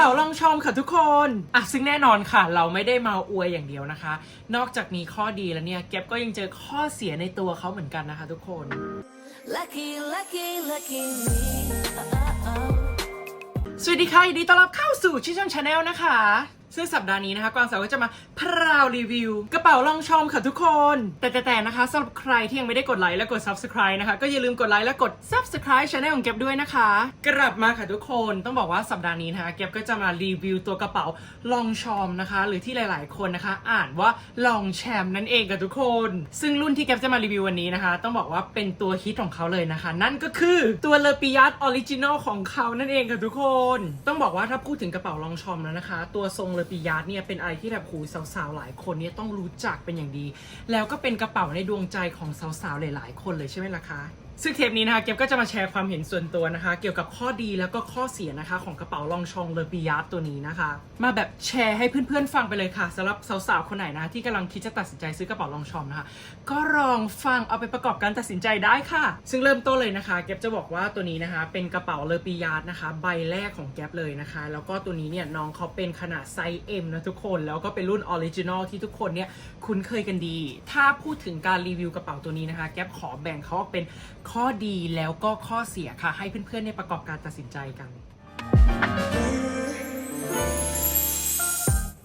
ป๋าลองชมค่ะทุกคนอะซึ่งแน่นอนค่ะ เราไม่ได้มาอวยอย่างเดียวนะคะ นอกจากมีข้อดีแล้วเนี่ยเก็บก็ยังเจอข้อเสียในตัวเขาเหมือนกันนะคะทุกคน Lucky, lucky, lucky me. Uh, uh, สวัสดีค่ะยินดีต้อนรับเข้าสู่ชิชอนชาแนลนะคะ ซึ่งสัปดาห์นี้นะคะกวางสาวก็จะมาพราวรีวิว กระเป๋าลองชมค่ะทุกคนแต่แต่แต่นะคะสำหรับใครที่ยังไม่ได้กดไลค์และกด subscribe นะคะ ก็อย่าลืมกดไลค์และกด subscribe ช anel ของเก็บด้วยนะคะ กลับมาค่ะทุกคนต้องบอกว่าสัปดาห์นี้นะคะเก็บก็จะมารีวิวตัวกระเป๋าลองชอมนะคะ หรือที่หลาย ๆ คนนะคะ อ่านว่าลองแชมนั่นเองค่ะทุกคน ซึ่งรุ่นที่เก็บจะมารีวิววันนี้นะคะ ต้องบอกว่าเป็นตัวฮิตของเขาเลยนะคะ นั่นก็คือตัวเลปิยัตออริจินอลของเขานั่นเองค่ะทุกคน ต้องบอกว่าถ้าพูดถึงกระเป๋าลองชอมแล้วนะคะ ตัวทรงลปิยัตเนี่ยเป็นอะไรที่แบบหูสาวๆหลายคนเนี่ยต้องรู้จักเป็นอย่างดี แล้วก็เป็นกระเป๋าในดวงใจของสาวๆหลายๆ คนเลยใช่ไหมล่ะคะ ซึ่งเทปนี้นะคะเก็บก็จะมาแชร์ความเห็นส่วนตัวนะคะ เกี่ยวกับข้อดีแล้วก็ข้อเสียนะคะ ของกระเป๋าลองชองเลอปิยาร์ตัวนี้นะคะ มาแบบแชร์ให้เพื่อนๆฟังไปเลยค่ะสำหรับสาวๆคนไหนนะะที่กำลังคิดจะตัดสินใจซื้อกระเป๋าลองชอมนะคะ ก็ลองฟังเอาไปประกอบการตัดสินใจได้ค่ะ ซึ่งเริ่มต้นเลยนะคะ เก็บจะบอกว่าตัวนี้นะคะ เป็นกระเป๋าเลอปิยาร์นะคะ ใบแรกของแก็บเลยนะคะ แล้วก็ตัวนี้เนี่ยน้องเขาเป็นขนาดไซส์ M นะทุกคนแล้วก็เป็นรุ่นออริจินอลที่ทุกคนเนี่ยคุ้นเคยกันดี ถ้าพูดถึงการรีวิวกระเป๋าตัวนี้นะคะ แก๊ปขอแบ่งเขาออกเป็นข้อดีแล้วก็ข้อเสียค่ะ ให้เพื่อนๆในประกอบการตัดสินใจกัน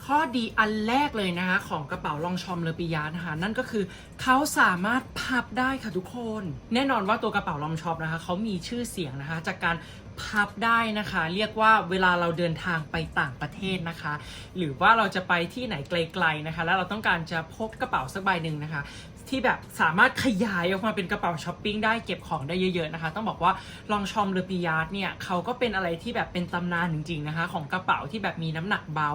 ข้อดีอันแรกเลยนะคะของกระเป๋าลองชอมเลอปิยานะคะนั่นก็คือเขาสามารถพับได้ค่ะทุกคน แน่นอนว่าตัวกระเป๋าลองชอมนะคะเขามีชื่อเสียงนะคะ จากการพับได้นะคะ เรียกว่าเวลาเราเดินทางไปต่างประเทศนะคะ หรือว่าเราจะไปที่ไหนไกลๆนะคะ แล้วเราต้องการจะพกกระเป๋าสักใบหนึ่งนะคะ ที่แบบสามารถขยายออกมาเป็นกระเป๋าช้อปปิ้งได้เก็บของได้เยอะๆนะคะ ต้องบอกว่าลองชอมเลปิยาร์ดเนี่ยเขาก็เป็นอะไรที่แบบเป็นตำนานจริงๆนะคะ ของกระเป๋าที่แบบมีน้ำหนักเบา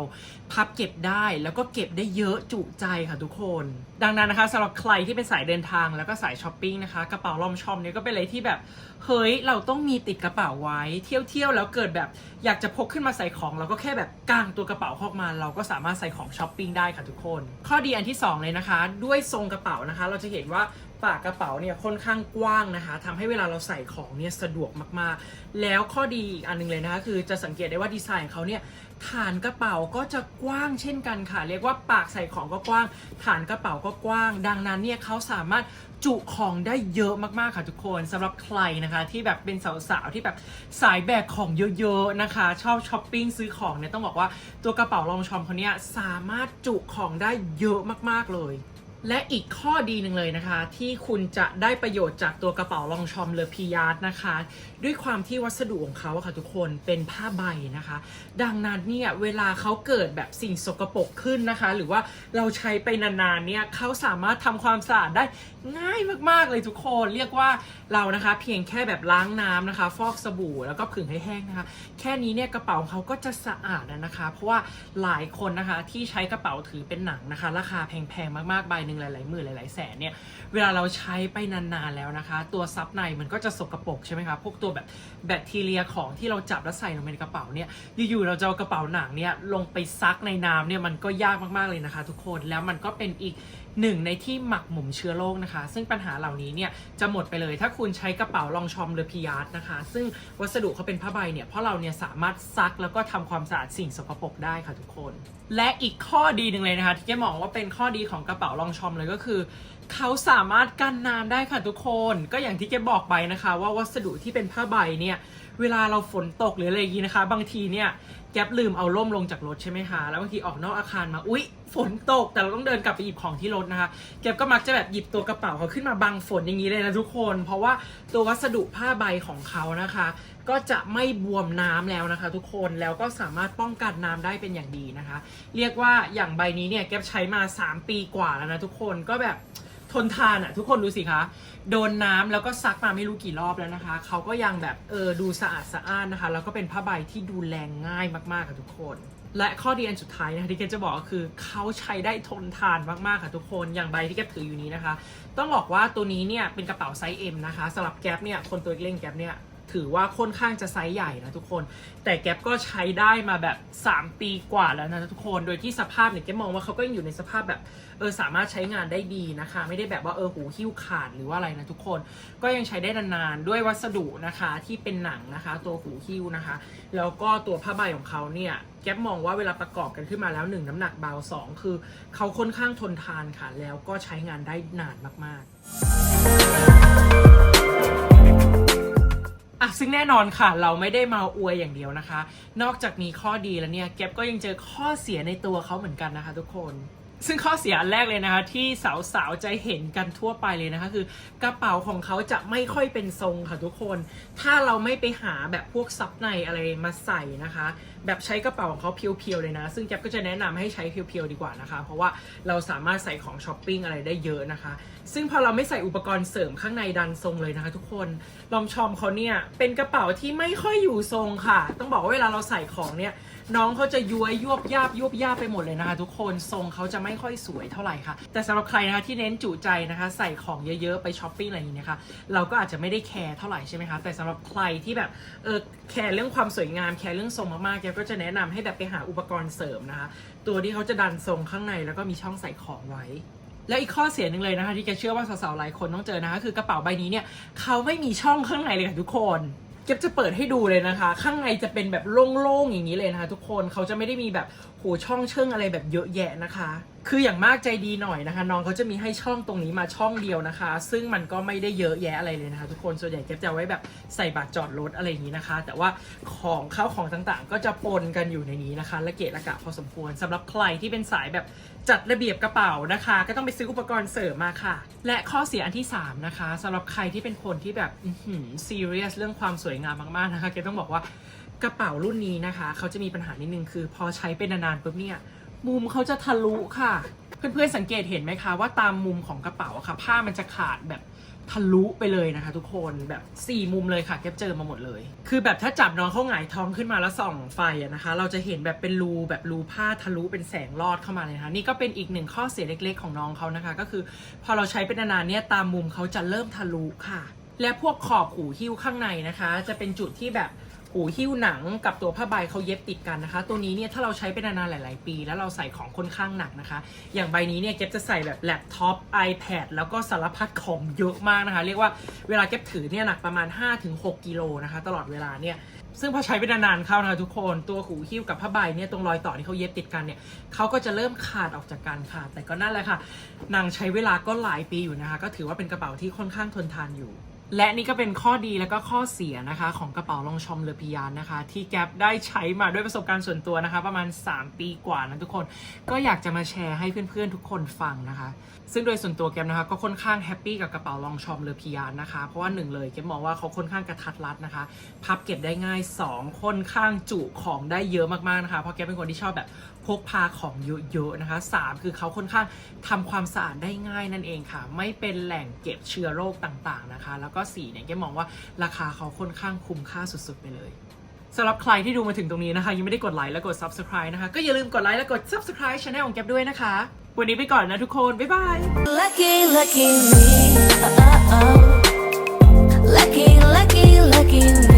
พับเก็บได้แล้วก็เก็บได้เยอะจุใจค่ะทุกคน ดังนั้นนะคะสำหรับใครที่เป็นสายเดินทางแล้วก็สายช้อปปิ้งนะคะกระเป๋าลอมชอมเนี่ยก็เป็นอะไรที่แบบ เฮ้ยเราต้องมีติดกระเป๋าไว้ เที่ยวเที่ยวแล้วเกิดแบบอยากจะพกขึ้นมาใส่ของ เราก็แค่แบบกางตัวกระเป๋าออกมา เราก็สามารถใส่ของช้อปปิ้งได้ค่ะทุกคน ข้อดีอันที่สองเลยนะคะ ด้วยทรงกระเป๋านะคะ เราจะเห็นว่า ปากกระเป๋าเนี่ยค่อนข้างกว้างนะคะทำให้เวลาเราใส่ของเนี่ยสะดวกมากๆ แล้วข้อดีอีกอันหนึงเลยนะคะคือจะสังเกตได้ว่าดีไซน์ของเขาเนี่ยฐานกระเป๋าก็จะกว้างเช่นกันค่ะ เรียกว่าปากใส่ของก็กว้าง ฐานกระเป๋าก็กว้าง ดังนั้นเนี่ยเขาสามารถจุของได้เยอะมากๆค่ะทุกคนสำหรับใครนะคะที่แบบเป็นสาวๆที่แบบสายแบกของเยอะๆนะคะ ชอบช้อปปิ้งซื้อของเนี่ยต้องบอกว่าตัวกระเป๋าลองชอมเขาเนี่ยสามารถจุของได้เยอะมากๆเลย และอีกข้อดีหนึ่งเลยนะคะ ที่คุณจะได้ประโยชน์จากตัวกระเป๋าลองชอมเลอพิยาร์ดนะคะ ด้วยความที่วัสดุของเขาอะค่ะทุกคนเป็นผ้าใบนะคะ ดังนั้นเนี่ยเวลาเขาเกิดแบบสิ่งสกปรกขึ้นนะคะ หรือว่าเราใช้ไปนานๆเนี่ยเขาสามารถทำความสะอาดได้ง่ายมากๆเลยทุกคนเรียกว่าเรานะคะ เพียงแค่แบบล้างน้ำนะคะ ฟอกสบู่แล้วก็ผึ่งให้แห้งนะคะ แค่นี้เนี่ยกระเป๋าเขาก็จะสะอาดนะคะ เพราะว่าหลายคนนะคะที่ใช้กระเป๋าถือเป็นหนังนะคะ ราคาแพงๆมากๆใบนึ่งหลายๆหมื่นหลายๆแสนเนี่ยเวลาเราใช้ไปนานๆแล้วนะคะ ตัวซับในมันก็จะสกปรกใช่ไหมคะพวกตัวแบบแบคทีเรียของที่เราจับแล้วใส่ลงไปในกระเป๋าเนี่ยอยู่ๆเราจะเอากระเป๋าหนังเนี่ยลงไปซักในน้ำเนี่ยมันก็ยากมากๆเลยนะคะ ทุกคนแล้วมันก็เป็นอีกหนึ่งในที่หมักหมมเชื้อโรคนะคะ ซึ่งปัญหาเหล่านี้เนี่ยจะหมดไปเลยถ้าคุณใช้กระเป๋าลองชอมหรือพิยาร์ดนะคะ ซึ่งวัสดุเขาเป็นผ้าใบเนี่ยเพราะเราเนี่ยสามารถซักแล้วก็ทำความสะอาดสิ่งสกปรกได้ค่ะทุกคน และอีกข้อดีหนึ่งเลยนะคะที่แกมองว่าเป็นข้อดีของกระเป๋าลองชอมเลยก็คือ เขาสามารถกันน้ำได้ค่ะทุกคน ก็อย่างที่แกบอกไปนะคะ ว่าวัสดุที่เป็นผ้าใบเนี่ย เวลาเราฝนตกหรืออะไรอย่างนี้นะคะ บางทีเนี่ยแก๊ปลืมเอาร่มลงจากรถใช่ไหมคะแล้วบางทีออกนอกอาคารมาอุ๊ย ฝนตกแต่เราต้องเดินกลับไปหยิบของที่รถนะคะ แก๊ปก็มักจะแบบหยิบตัวกระเป๋าเขาขึ้นมาบังฝนอย่างนี้เลยนะทุกคน เพราะว่าตัววัสดุผ้าใบของเขานะคะ ก็จะไม่บวมน้ำแล้วนะคะ ทุกคนแล้วก็สามารถป้องกันน้ำได้เป็นอย่างดีนะคะ เรียกว่าอย่างใบนี้เนี่ยแก๊ปใช้มา 3 ปีกว่าแล้วนะทุกคนก็แบบ ทนทานอะทุกคนดูสิคะ โดนน้ำแล้วก็ซักมาไม่รู้กี่รอบแล้วนะคะ เขาก็ยังแบบเออดูสะอาดสะอ้านนะคะ แล้วก็เป็นผ้าใบที่ดูแลง่ายมากๆค่ะทุกคน และข้อดีอันสุดท้ายนะคะที่เกจะบอกก็คือเขาใช้ได้ทนทานมากๆค่ะทุกคนอย่างใบที่แกถืออยู่นี้นะคะ ต้องบอกว่าตัวนี้เนี่ยเป็นกระเป๋าไซส์ M นะคะสำหรับแก๊ปเนี่ยคนตัวเล็กๆแก๊ปเนี่ย ถือว่าค่อนข้างจะไซส์ใหญ่นะทุกคน แต่แก๊ปก็ใช้ได้มาแบบ 3 ปีกว่าแล้วนะทุกคน โดยที่สภาพเนี่ยแก๊ปมองว่าเขาก็ยังอยู่ในสภาพแบบเออสามารถใช้งานได้ดีนะคะ ไม่ได้แบบว่าเออหูหิ้วขาดหรือว่าอะไรนะทุกคน ก็ยังใช้ได้นานๆด้วยวัสดุนะคะที่เป็นหนังนะคะ ตัวหูหิ้วนะคะ แล้วก็ตัวผ้าใบของเขาเนี่ยแก๊ปมองว่าเวลาประกอบกันขึ้นมาแล้วหนึ่งน้ำหนักเบาสองคือเขาค่อนข้างทนทานค่ะแล้วก็ใช้งานได้นานมากๆ อะซึ่งแน่นอนค่ะ เราไม่ได้มาอวยอย่างเดียวนะคะ นอกจากมีข้อดีแล้วเนี่ยแก็บก็ยังเจอข้อเสียในตัวเขาเหมือนกันนะคะทุกคน ซึ่งข้อเสียอันแรกเลยนะคะที่สาวๆจะเห็นกันทั่วไปเลยนะคะคือกระเป๋าของเขาจะไม่ค่อยเป็นทรงค่ะทุกคน ถ้าเราไม่ไปหาแบบพวกซับในอะไรมาใส่นะคะ แบบใช้กระเป๋าของเขาเพียวๆเลยนะ ซึ่งแก๊ปก็จะแนะนำให้ใช้เพียวๆดีกว่านะคะ เพราะว่าเราสามารถใส่ของช้อปปิ้งอะไรได้เยอะนะคะ ซึ่งพอเราไม่ใส่อุปกรณ์เสริมข้างในดันทรงเลยนะคะทุกคนลอมชอมเขาเนี่ยเป็นกระเป๋าที่ไม่ค่อยอยู่ทรงค่ะ ต้องบอกว่าเวลาเราใส่ของเนี่ยน้องเขาจะย้วยยวบยาบยวบยาบไปหมดเลยนะคะ ทุกคนทรงเขาจะไม่ไม่ค่อยสวยเท่าไหร่ค่ะ แต่สำหรับใครนะคะที่เน้นจุใจนะคะ ใส่ของเยอะๆ ไปช้อปปิ้งอะไรอย่างนี้นะคะ เราก็อาจจะไม่ได้แคร์เท่าไหร่ใช่ไหมคะ แต่สำหรับใครที่แบบเออแคร์เรื่องความสวยงาม แคร์เรื่องทรงมากๆแกก็จะแนะนำให้แบบไปหาอุปกรณ์เสริมนะคะ ตัวที่เขาจะดันทรงข้างในแล้วก็มีช่องใส่ของไว้แล้วอีกข้อเสียหนึ่งเลยนะคะที่แกเชื่อว่าสาวๆหลายคนต้องเจอนะคะ คือกระเป๋าใบนี้เนี่ยเขาไม่มีช่องข้างในเลยค่ะทุกคนเก็บจะเปิดให้ดูเลยนะคะ ข้างในจะเป็นแบบโล่งๆอย่างนี้เลยนะคะ ทุกคนเขาจะไม่ได้มีแบบโหช่องเชิงอะไรแบบเยอะแยะนะคะ คืออย่างมากใจดีหน่อยนะคะ น้องเขาจะมีให้ช่องตรงนี้มาช่องเดียวนะคะ ซึ่งมันก็ไม่ได้เยอะแยะอะไรเลยนะคะ ทุกคนส่วนใหญ่เก็บจะไว้แบบใส่บัตรจอดรถอะไรอย่างนี้นะคะ แต่ว่าของเข้าของต่างๆ ก็จะปนกันอยู่ในนี้นะคะและเกะระกะพอสมควรสำหรับใครที่เป็นสายแบบจัดระเบียบกระเป๋านะคะ ก็ต้องไปซื้ออุปกรณ์เสริมมาค่ะ และข้อเสียอันที่ 3 นะคะสำหรับใครที่เป็นคนที่แบบซีเรียสเรื่องความสวยงามมากๆนะคะเกต้องบอกว่า กระเป๋ารุ่นนี้นะคะ เขาจะมีปัญหานิดนึงคือ พอใช้เป็นนานๆปุ๊บเนี่ยมุมเขาจะทะลุค่ะ เพื่อนๆสังเกตเห็นไหมคะว่าตามมุมของกระเป๋าอะค่ะ ผ้ามันจะขาดแบบทะลุไปเลยนะคะ ทุกคนแบบสี่มุมเลยค่ะแก็บเจอมาหมดเลย คือแบบถ้าจับน้องเขาหงายท้องขึ้นมาแล้วส่องไฟอะนะคะ เราจะเห็นแบบเป็นรูแบบรูผ้าทะลุเป็นแสงลอดเข้ามาเลยนะคะนี่ก็เป็นอีกหนึ่งข้อเสียเล็ก ๆ ของน้องเขานะคะ ก็คือ พอเราใช้เป็นนานๆเนี่ยตามมุมเขาจะเริ่มทะลุค่ะ และพวกขอบหูหิ้วข้างในนะคะ จะเป็นจุดที่แบบ หูหิ้วหนังกับตัวผ้าใบเขาเย็บติดกันนะคะ ตัวนี้เนี่ยถ้าเราใช้เป็นนานๆหลาย ๆ ปี แล้วเราใส่ของค่อนข้างหนักนะคะ อย่างใบนี้เนี่ยเก็บจะใส่แบบแล็ปท็อป iPad แล้วก็สารพัดของเยอะมากนะคะ เรียกว่าเวลาเก็บถือเนี่ยหนักประมาณ 5-6กิโลนะคะ ตลอดเวลาเนี่ยซึ่งพอใช้ไปนานๆเข้านะคะทุกคนตัวหูหิ้วกับผ้าใบเนี่ยตรงรอยต่อที่เขาเย็บติดกันเนี่ยเขาก็จะเริ่มขาดออกจากกันค่ะแต่ก็นั่นแหละค่ะนางใช้เวลาก็หลายปีอยู่นะคะ ก็ถือว่าเป็นกระเป๋าที่ค่อนข้างทนทานอยู่ และนี่ก็เป็นข้อดีแล้วก็ข้อเสียนะคะ ของกระเป๋าลองชอมเลอพิยานนะคะ ที่แก๊ปได้ใช้มาด้วยประสบการณ์ส่วนตัวนะคะ ประมาณ 3 ปีกว่านะทุกคน ก็อยากจะมาแชร์ให้เพื่อนๆทุกคนฟังนะคะ ซึ่งโดยส่วนตัวแก๊ปนะคะ ก็ค่อนข้างแฮปปี้กับกระเป๋าลองชอมเลอพิยานนะคะ เพราะว่าหนึ่งเลยแก๊ปมองว่าเขาค่อนข้างกระทัดรัดนะคะ พับเก็บได้ง่าย 2 ค่อนข้างจุของได้เยอะมากๆนะคะเพราะแก๊ปเป็นคนที่ชอบแบบพกพาของเยอะๆนะคะ 3 คือเขาค่อนข้างทำความสะอาดได้ง่ายนั่นเองค่ะ ไม่เป็นแหล่งเก็บเชื้อโรคต่างๆนะคะ แล้วก็ก็4เนี่ยแกมองว่าราคาเขาค่อนข้างคุ้มค่าสุดๆไปเลยสำหรับใครที่ดูมาถึงตรงนี้นะคะ ยังไม่ได้กดไลค์และกด Subscribe นะคะ ก็อย่าลืมกดไลค์และกด Subscribe ช anel ของแกด้วยนะคะ วันนี้ไปก่อนนะทุกคน บ๊ายบาย Lucky lucky me oh oh lucky lucky lucky me